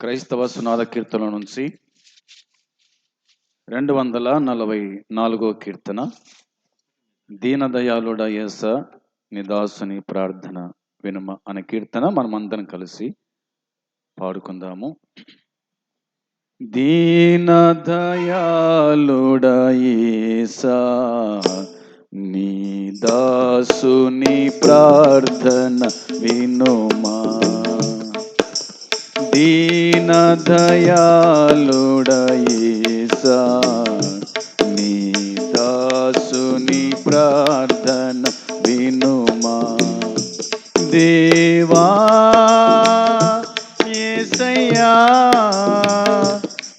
క్రైస్తవ సునాద కీర్తన నుంచి రెండు వందల నలభై నాలుగో కీర్తన. దీనదయాళుడ యేస నిదాసుని ప్రార్థన వినుమ అనే కీర్తన మనమందరం కలిసి పాడుకుందాము. దీనదయాళుడ యేసా నీ దాసుని ప్రార్థన వినుమా దీన దీనదయాళుడయేసా నీ దాసుని ప్రార్థన వినుమా. దేవా యేసయ్యా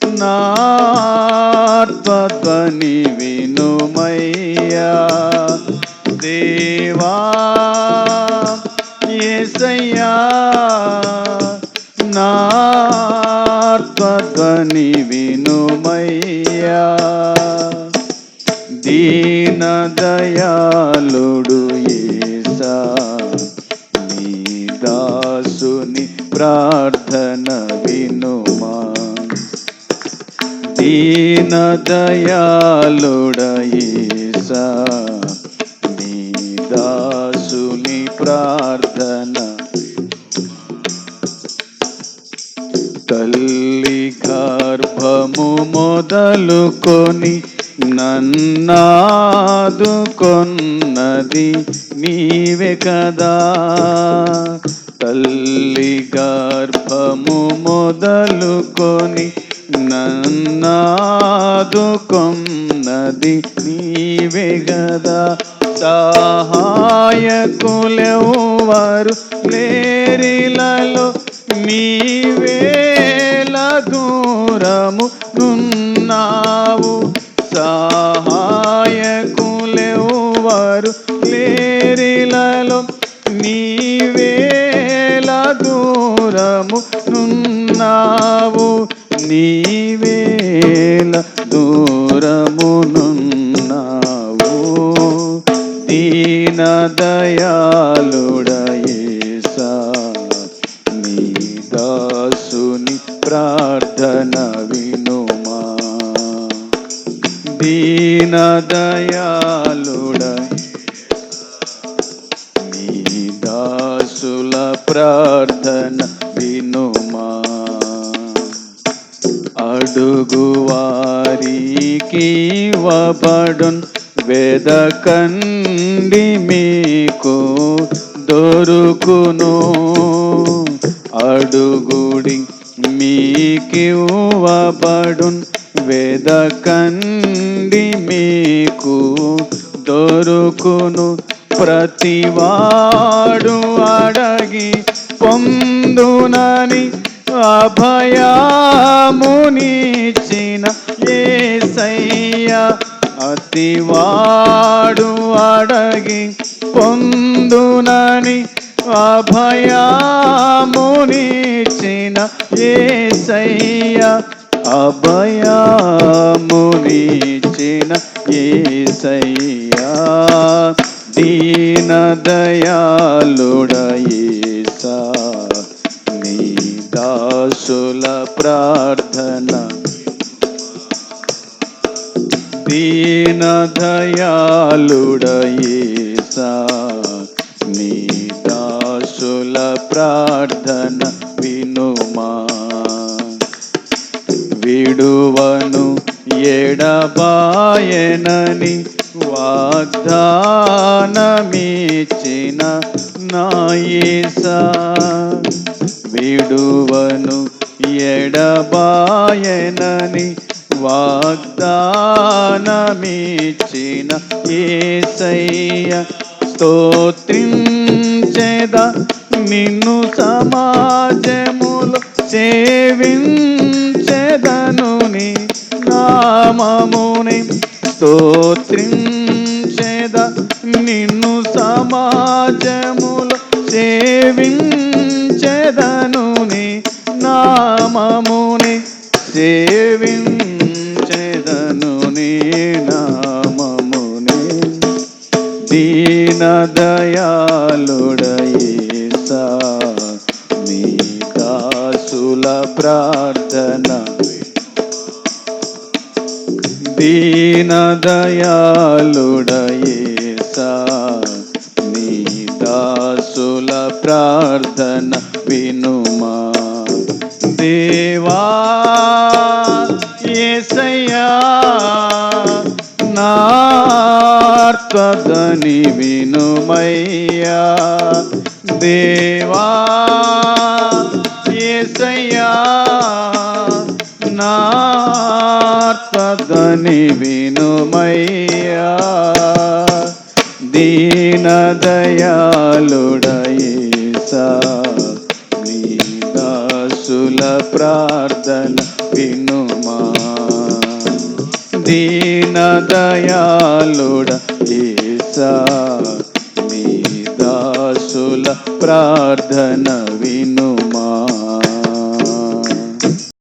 నాత్మధ్వని వినుమయ్యా. దేవా ఏసయ్యా నాత్మధ్వని వినుమయ్యా. దీనదయాళుడు యేసా నీ దాసుని ప్రార్థన వినుమా. దీన యేసా నీ దాసుని ప్రార్థన మొదలుకొని నన్నాదుకొన్నది నీవే కదా. తల్లి గర్భము మొదలుకొని నన్నాదుకొన్నది నీవే కదా. సహాయకులెవ్వరు లేరిలలో నీవేల దూరము నున్న నీవేల దూరము నున్నావు నీవేల దూరము నున్నావు దీన దయాలుడయేసా నీ దాసుని ప్రార్థన వినుమా దీన దయాలుడయ ప్రార్థన వినుమా. అడుగు వారికి వబడున్ వెదకండి మీకు దొరుకును. అడుగుడి మీకివ్వబడున్ వేదకండి మీకు దొరుకును. ప్రతివాడు అడగి పొందునని అభయామునిచిన ఏసయ్య. అతివాడు అడగి పొందునని అభయామునిచిన ఏసయ్య. అభయామునిచిన ఏసయ్యా. దీన దీనదయాళుడయేసా నీ దాసుల ప్రార్థన. దీన దీనదయాళుడయేసా నీ దాసుల ప్రార్థన. ఎడబాయనని వాగ్దానమిచ్చిన నాయసా. విడువను ఎడబాయనని వాగ్దానమిచ్చిన ఏసయ్య. స్తోత్రించెద నిన్ను సమాజములు సేవించెదను నీ నామముని స్తోత్రించేద నిన్ను సమాజములో సేవించెదను నీ నామముని. సేవించెదను నీ నామముని. దీనదయాళుడయేసా నీ దాసుల ప్రార్థనా దీనదయాళుడయేసా నీ దాసుల ప్రార్థన వినుమా. దేవా ఏసయ్యా నార్తదని వినుమయ్యా. దేవా నార్తదని వినుమయ్యా దీనదయాళుడయేసా నీ దాసుల ప్రార్థన వినుమా. దీన దీనదయాళుడ ఏసా నీ దాసుల ప్రార్థన వినుమా.